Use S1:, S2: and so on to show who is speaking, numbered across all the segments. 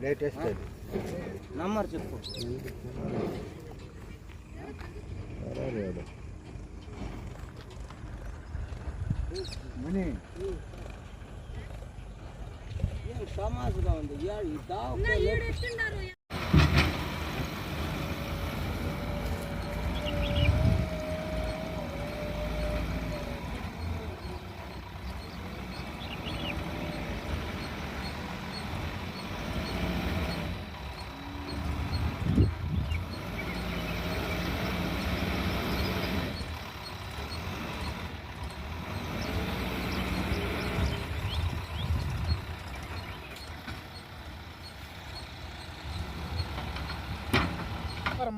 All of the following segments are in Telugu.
S1: లేటెస్ట్ అది.
S2: నంబర్ చెప్పు. ఏం తమాసుగా ఉంది?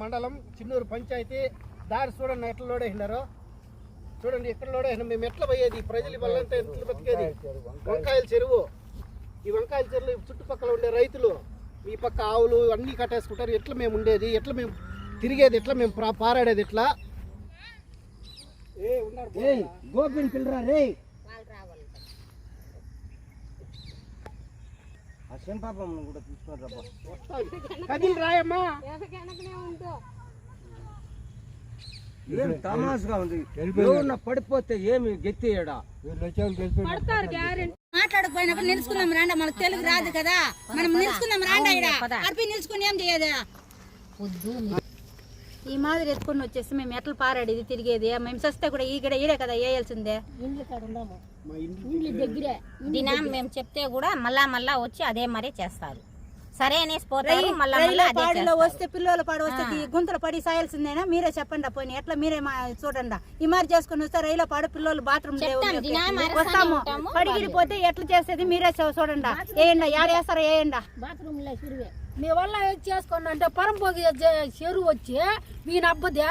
S3: మండలం చిన్నూరు పంచాయతీ. దారి చూడండి ఎట్లా లోడేసినారో. చూడండి ఎక్కడ లోడేసినాం మేము ఎట్లా పోయేది? ప్రజల వల్ల అంతా ఎట్లా బతికేది? వంకాయల చెరువు. ఈ వంకాయల చెరువు చుట్టుపక్కల ఉండే రైతులు ఈ పక్క ఆవులు అన్నీ కట్టేసుకుంటారు. ఎట్లా మేము ఉండేది? ఎట్లా మేము తిరిగేది? ఎట్లా మేము ప్రా- పారాడేది? ఎట్లా?
S2: ఏయ్ గోపిని పిల్లరా రే ఆ శంపాపమ్మను కూడా తీసుకొని రబ్బా
S3: కదిలి రాయమ్మా.
S2: ఏం తమాసుగా ఉంది? ఎవరన్నా పడిపోతే ఏమి గెత్తేయడా
S4: మాట్లాడకపోయినప్పుడు నిలుచుకుందాం రాండా మనకు తెలుగు రాదు కదా. మనం నిలుచుకుందాం రాండా ఇక్కడ అడిపి నిలుచుకుని ఏం చేయదు. ఈ మాదిరి ఎత్తుకొని వచ్చేసి మేము ఎట్లా పారాడేది తిరిగేది. మేము సస్తే కూడా ఈగడ ఈడే కదా వేయాల్సిందే
S5: దినా మేము చెప్తే కూడా మళ్ళా మళ్ళా వచ్చి అదే మరీ చేస్తారు. సరే అనేసి పోతారు మళ్ళా
S4: పాడులో. వస్తే పిల్లల పాడు వస్తే ఈ గుంతలు పడి సాయాల్సిందేనా? మీరే చెప్పండి పోయి ఎట్లా మీరే మా చూడండి ఈ మాదిరి చేసుకుని వస్తే రైలు పాడు పిల్లలు బాత్రూమ్ వస్తాము.
S5: ఉంటాము,
S4: పడిగిడిపోతే ఎట్లా చేసేది మీరే చూ- చూడండి వేయండి ఏడేస్తారా వేయండి
S6: మీ వల్ల ఏం చేసుకోండి అంటే పరంపోగి చెరువు వచ్చి మీ అబ్బదే.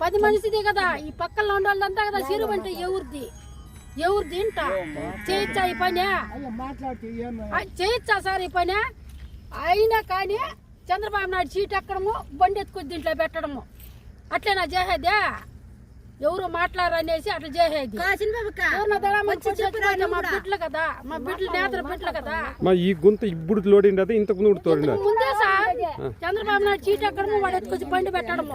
S6: పది మనిషిది కదా ఈ పక్కన ఉండే వాళ్ళంతా కదా చెరువు అంటే ఎవరిది? ఎవరిది ఇంట? చేయొచ్చా ఈ పని? చేయొచ్చా సార్ ఈ పని? అయినా కానీ చంద్రబాబు నాయుడు సీట్ ఎక్కడము? బండి ఎత్తుకొచ్చి దీంట్లో పెట్టడము. అట్లేనా చేసేదే ఎవరు మాట్లాడరు అనేసి అట్లా చేసేది. మా. బిడ్డలు కదా మా బిడ్డలు నేతల బిడ్డలు కదా.
S7: మా ఈ గుంత ఇప్పుడు లోడిండి అది ఇంతకు ముందు తోడినారు
S6: ముందే సార్ చంద్రబాబు నాయుడు చీట్ ఎక్కడము వాడు ఎత్తుకొచ్చి బండి పెట్టడము.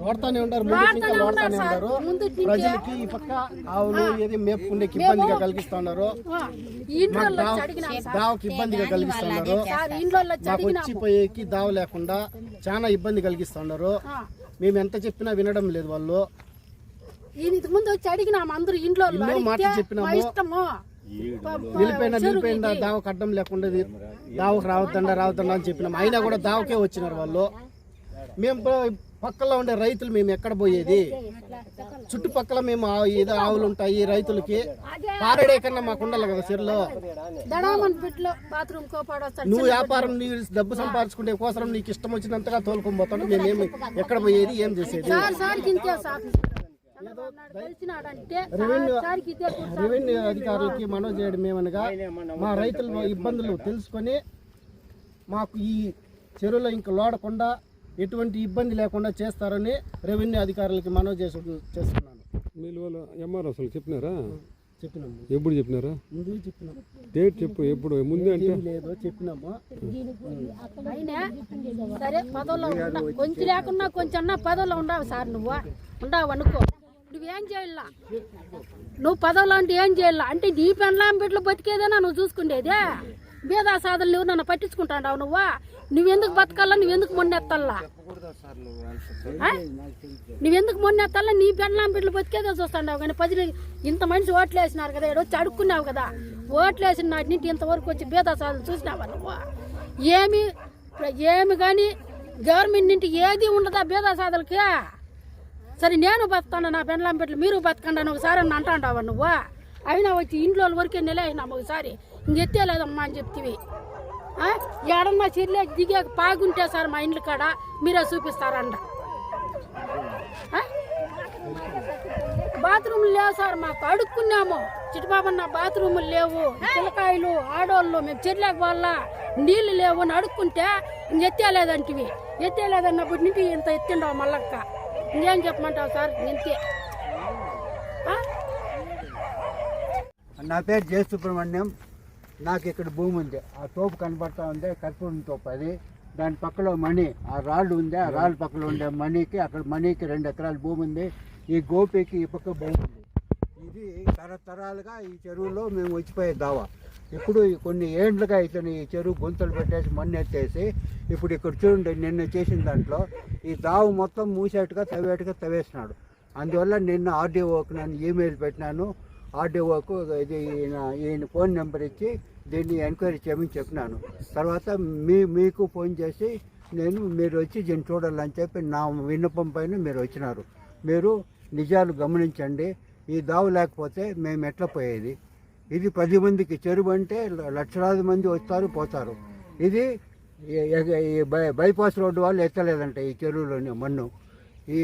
S3: వాడుతానే ఉంటారు ముందు నుంచి ఇంకా వాడుతానే ఉంటారు ప్రజలకి ఈ పక్క ఆవులు ఏది మేపుకుండేకి ఇబ్బందిగా దావకి కలిగిస్తున్నారు మాకు దావ లేకుండా చాలా ఇబ్బంది కలిగిస్తున్నారు మేము ఎంత చెప్పినా వినడం లేదు వాళ్ళు.
S6: ఈయన ఇంతకు ముందు వచ్చి అడిగినాము అందరూ ఇంట్లో
S3: ఎన్నో మాటలు చెప్పినాము.
S6: మా ఇష్టము.
S3: నిలిపోయినా నిలిపోయిన దావకు అడ్డం లేకుండా ఇది. దావకు రావద్దండ రావద్దండ అని చెప్పినాం అయినా కూడా దావకే వచ్చినారు వాళ్ళు. మేము ప- పక్కలో ఉండే రైతులు మేము ఎక్కడ పోయేది? చుట్టుపక్కల మేము ఆ- ఏదో ఆవులు ఉంటాయి రైతులకి. పారడే కన్నా మాకు ఉండాలి కదా చెరులో.
S6: దడామన్ బిడ్డలు బాత్రూమ్ కోపాడొస్తాడు
S3: నువ్వు వ్యాపారం నీ డబ్బు సంపాదించుకునే కోసం నీకు ఇష్టం వచ్చినంతగా తోలుకొని పోతాడు. మేమేమి ఎక్కడ పోయేది? ఏం చేసేది?
S6: Sir sir sir.
S3: రెవెన్యూ అధికారులకి మనవి చేయడం ఏమనగా మా రైతుల ఇబ్బందులు తెలుసుకొని మాకు ఈ చెరువులో ఇంకా లోడకుండా ఎటువంటి ఇబ్బంది లేకుండా చేస్తారని రెవెన్యూ అధికారులకి మనవి చేసు చేస్తున్నాను.
S7: మీరు వాళ్ళు ఎంఆర్ అసలు చెప్పినారా?
S3: చెప్పినాము
S7: ఎప్పుడు చెప్పినారా?
S3: ముందు చెప్పినాము
S7: డేట్ చెప్పు ఎప్పుడు ముందు అంటే?
S3: ఏం లేదో చెప్పినాము.
S6: అయినా సరే పదవులో ఉండా కొంచెం లేకున్నా కొంచెం అన్నా పదవులో ఉండవు సార్ నువ్వు. ఉండవు అనుకో. నువ్వేం చేయాల? నువ్వు పదవులో అంటే ఏం చేయాల? అంటే నీ పెండ్లాం బిడ్డలు బతికేదేనా నువ్వు చూసుకునేదే బేదా సాధనలు నువ్వు నన్ను పట్టించుకుంటాడావు నువ్వు? నువ్వెందుకు బతకాలా? నువ్వెందుకు మొన్నెత్తాలా నువ్వెందుకు మొన్నెత్తాలా నీ పెండ్లాం బిడ్డలు బతికేదే చూస్తాడావు కానీ పది ఇంత మనిషి ఓట్లు వేసినారు కదా వచ్చి అడుక్కున్నావు కదా ఓట్లు వేసిన నాటి నుంచి ఇంతవరకు వచ్చి బేదా సాధనలు చూసినావా నువ్వు? ఏమి ఏమి కానీ గవర్నమెంట్ నుంచి ఏది ఉండదా బేదా సాధలకి? సరే నేను బతుకుతాను? నా పెండ్లాం బిడ్డలు మీరు బతకండి అని ఒకసారి అని అంటాండావా నువ్వు? అయినా వచ్చి ఇంట్లో వరకే నెల అయినాము ఒకసారి? ఇంకెత్తే లేదమ్మా అని చెప్తివి. ఎడన్నా చెల్లె దిగే పాగుంటే సార్ మా ఇండ్ల కాడ మీరే చూపిస్తారంట. ఆ? బాత్రూమ్లు లేవు సార్ మాకు అడుక్కున్నాము. చిట్టుబాబన్న బాత్రూములు లేవు పిల్లకాయలు ఆడోళ్ళు మేము చెర్లేక వాళ్ళ నీళ్ళు లేవు అని అడుక్కుంటే ఇంకెత్తేలేదంటివి ఎత్తేలేదన్నప్పటి నుండి ఇంత ఎత్తిండవు మల్లక్క? ఇంకేం చెప్పమంటావు సార్? ఇంతే
S1: నా పేరు జయ సుబ్రహ్మణ్యం నాకు ఇక్కడ భూమి ఉంది. ఆ తోపు కనబడతా ఉంది కర్పూరం తోపు అది. దాని పక్కలో మణి. ఆ రాళ్ళు ఉంది ఆ రాళ్ళ పక్కలో ఉండే మణికి అక్కడ మణికి రెండు ఎకరాల భూమి ఉంది. ఈ గోపికి ఈ పక్క భూమి ఉంది. ఇది తరతరాలుగా ఈ చెరువులో మేము వచ్చిపోయే దావా. ఇప్పుడు ఈ కొన్ని ఏండ్లుగా ఇతను ఈ చెరువు గుంతలు పెట్టేసి మన్ను ఎత్తేసి ఇప్పుడు ఇక్కడ చూడండి నిన్న చేసిన దాంట్లో ఈ దావు మొత్తం మూసేట్టుగా తవ్వేట్టుగా తవ్వేసినాడు. అందువల్ల నిన్న ఆర్డీఓకి నేను ఈమెయిల్ పెట్టినాను. ఆర్డీఓకు ఇది ఈయన ఈయన ఫోన్ నెంబర్ ఇచ్చి దీన్ని ఎంక్వైరీ చేయమని చెప్పినాను. తర్వాత మీ మీకు ఫోన్ చేసి నేను మీరు వచ్చి దీన్ని చూడాలని చెప్పి నా విన్నపం పైన మీరు వచ్చినారు. మీరు నిజాలు గమనించండి. ఈ దావు లేకపోతే మేము ఎట్లా పోయేది? ఇది పది మందికి చెరువు అంటే లక్షలాది మంది వస్తారు పోతారు. ఇది బై- బైపాస్ రోడ్డు వాళ్ళు ఎత్తలేదంట ఈ చెరువులోని మన్ను. ఈ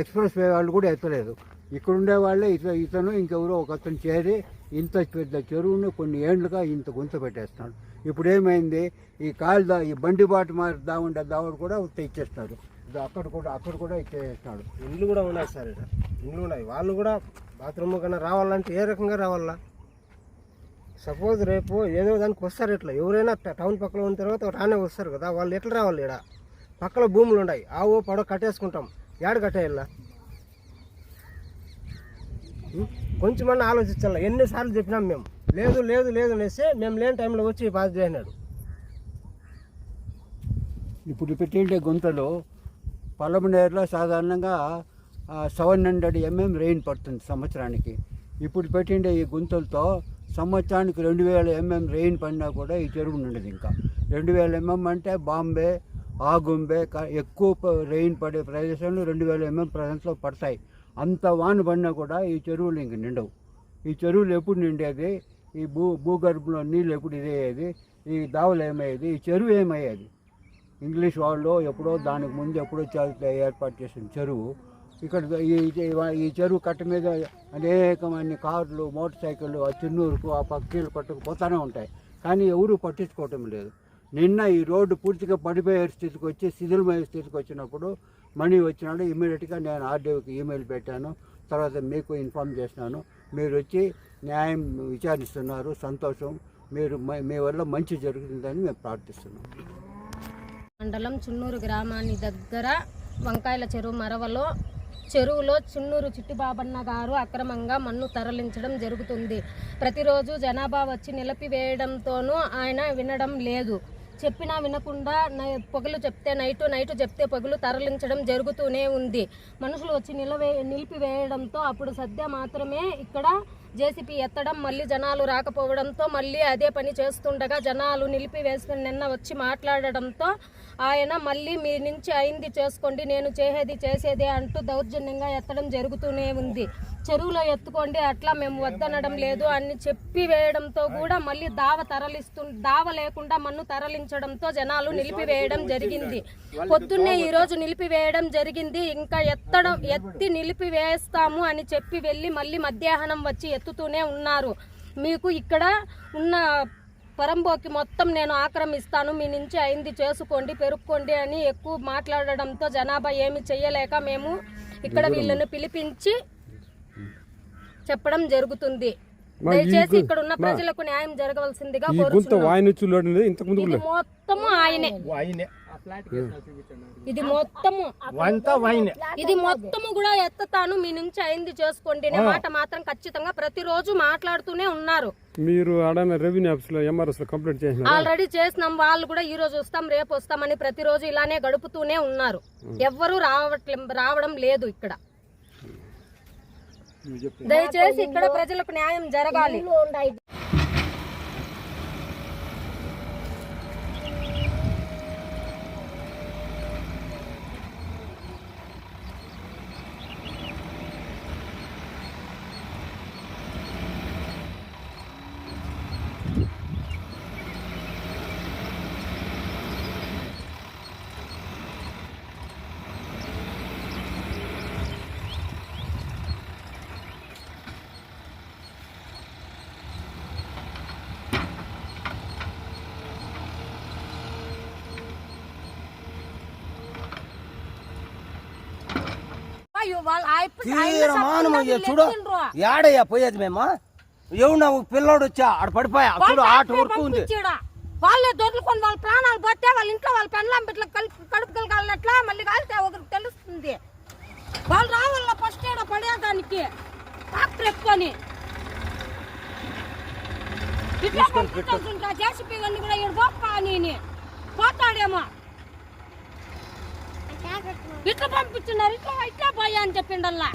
S1: ఎక్స్ప్రెస్ వే వాళ్ళు కూడా ఎత్తలేదు. ఇక్కడుండే వాళ్ళే ఇత ఇతను ఇంకెవరో ఒక అతను చేరి ఇంత పెద్ద చెరువును కొన్ని ఏండ్లుగా ఇంత గుంత పెట్టేస్తున్నాడు. ఇప్పుడు ఏమైంది? ఈ కాలు దా ఈ బండి బాటు మారి దావుండే దావుడు కూడా ఇచ్చేస్తున్నారు ఇది అక్కడ కూడా అక్కడ కూడా ఇచ్చేస్తున్నాడు
S2: ఇండ్లు కూడా ఉన్నాయి సార్ ఇక్కడ. ఇండ్లు ఉన్నాయి. వాళ్ళు కూడా బాత్రూమ్ కన్నా రావాలంటే ఏ రకంగా రావాలా? సపోజ్ రేపు ఏదో దానికి వస్తారు ఇట్లా. ఎవరైనా టౌన్ పక్కన ఉన్న తర్వాత రానే వస్తారు కదా. వాళ్ళు ఎట్లా రావాలి ఇక్కడ పక్కన భూములు ఉన్నాయి ఆవు పడవ కట్టేసుకుంటాం. ఏడ కట్టేయాలా? కొంచెమన్నా ఆలోచించాలి. ఎన్నిసార్లు చెప్పినాం మేము. లేదు లేదు లేదు అనేసి మేము లేని టైంలో వచ్చి బాధ చేయనాడు
S1: ఇప్పుడు పెట్టిండే గుంతలు పలమనేరులో సాధారణంగా సెవెన్ హండ్రెడ్ ఎంఎం రెయిన్ పడుతుంది సంవత్సరానికి. ఇప్పుడు పెట్టిండే ఈ గుంతలతో సంవత్సరానికి రెండు వేల ఎంఎం రెయిన్ పడినా కూడా ఈ చెరువు ఉండదు ఇంకా. రెండు వేల ఎంఎం అంటే బాంబే ఆగుంబే ఎక్కువ రెయిన్ పడే ప్రదేశంలో రెండు వేల ఎంఎం ప్రదేశంలో పడతాయి. అంత వాన పడినా కూడా ఈ చెరువులు ఇంక నిండవు. ఈ చెరువులు ఎప్పుడు నిండేది? ఈ భూ భూగర్భంలో నీళ్ళు ఎప్పుడు ఇదయ్యేది? ఈ దావలు ఏమయ్యేది? ఈ చెరువు ఏమయ్యేది? ఇంగ్లీష్ వాళ్ళు ఎప్పుడో దానికి ముందు ఎప్పుడో చే- ఏర్పాటు చేసిన చెరువు ఇక్కడ ఈ ఈ- చెరువు కట్ట మీద అనేకమైన కార్లు మోటార్ సైకిళ్ళు ఆ చిన్నూరుకు ఆ పక్కీలు పట్టుకు పోతానే ఉంటాయి. కానీ ఎవరూ పట్టించుకోవటం లేదు. నిన్న ఈ రోడ్డు పూర్తిగా పడిపోయే స్థితికి వచ్చి శిథిలమయ్యే స్థితికి వచ్చినప్పుడు మనీ వచ్చినాడు ఇమీడియట్గా నేను ఆర్డీఓకి ఈమెయిల్ పెట్టాను. తర్వాత మీకు ఇన్ఫామ్ చేసినాను మీరు వచ్చి న్యాయం విచారిస్తున్నారు. సంతోషం. మీరు మీ వల్ల మంచి జరుగుతుందని మేము ప్రార్థిస్తున్నాం.
S8: మండలం చున్నూరు గ్రామాన్ని దగ్గర వంకాయల చెరువు మరవలో చెరువులో చున్నూరు చిట్టిబాబన్న గారు అక్రమంగా మన్ను తరలించడం జరుగుతుంది. ప్రతిరోజు జనాభా వచ్చి నిలిపివేయడంతోనూ ఆయన వినడం లేదు. చెప్పినా వినకుండా నై- పొగలు చెప్తే నైటు నైటు చెప్తే పొగలు తరలించడం జరుగుతూనే ఉంది. మనుషులు వచ్చి నిలవే నిలిపివేయడంతో అప్పుడు సద్య మాత్రమే ఇక్కడ జేసీపీ ఎత్తడం మళ్ళీ జనాలు రాకపోవడంతో మళ్ళీ అదే పని చేస్తుండగా జనాలు నిలిపివేసుకుని నిన్న వచ్చి మాట్లాడడంతో ఆయన మళ్ళీ మీ నుంచి అయింది చేసుకోండి నేను చేసేది చేసేదే అంటూ దౌర్జన్యంగా ఎత్తడం జరుగుతూనే ఉంది. చెరువులో ఎత్తుకోండి అట్లా మేము వద్దనడం లేదు అని చెప్పి వేయడంతో కూడా మళ్ళీ దావ తరలిస్తు దావ లేకుండా మన్ను తరలించడంతో జనాలు నిలిపివేయడం జరిగింది. పొద్దున్నే ఈరోజు నిలిపివేయడం జరిగింది. ఇంకా ఎత్తడం ఎత్తి నిలిపివేస్తాము అని చెప్పి వెళ్ళి మళ్ళీ మధ్యాహ్నం వచ్చి ఎత్తుతూనే ఉన్నారు. మీకు ఇక్కడ ఉన్న పరంబోకి మొత్తం నేను ఆక్రమిస్తాను. మీ నుంచి అయింది చేసుకోండి పెరుక్కోండి అని ఎక్కువ మాట్లాడడంతో జనాభా ఏమి చెయ్యలేక మేము ఇక్కడ వీళ్ళని పిలిపించి చెప్పడం జరుగుతుంది. దయచేసి ఇక్కడ ఉన్న ప్రజలకు న్యాయం జరగవలసిందిగా ఇది మొత్తము ఆయనే. ఇది మొత్తము ఇది మొత్తము కూడా ఎత్తతాను మీ నుంచి అయింది చేసుకోండి అనే మాట మాత్రం ఖచ్చితంగా ప్రతిరోజు మాట్లాడుతూనే ఉన్నారు.
S7: మీరు ఆడన రెవెన్యూ ఆఫీస్లో ఎంఆర్ఎస్లో కంప్లైంట్ చేసినారా?
S8: ఆల్రెడీ చేసినాం వాళ్ళు కూడా ఈ రోజు వస్తాం రేపు వస్తామని ప్రతిరోజు ఇలానే గడుపుతూనే ఉన్నారు. ఎవ్వరూ రావట్లే రావడం లేదు ఇక్కడ. దయచేసి ఇక్కడ ప్రజలకు న్యాయం జరగాలి.
S2: తీరమానమయ్యా చూడు. ఏడయ్యా పోయేది మేము?
S9: ఎవడు ఒక పిల్లోడు వచ్చా ఆడ పడిపోయా. చూడు ఆట ఊరుకు ఉంది.
S10: వాళ్ళే దొరుకుకొని వాళ్ళ ప్రాణాలు పోతే వాళ్ళ ఇంట్లో వాళ్ళ పెళ్ళాం బిడ్డలు కలుపు కడుపు కాలినట్లా మళ్ళీ కాలితే ఒకరికి తెలుస్తుంది. వాళ్ళు రావాల ఫస్ట్ ఏడ పడేదానికి? ట్రాక్టర్ ఎత్తుకొని ఇట్లా పంపించాల్సింటా జేసీపీ కూడా ఇక్కడ గొప్ప అని పోతాడేమో. ఇట్లా పంపించున్నారు ఇట్లా ఇట్లా పోయా అని చెప్పిండల్లా.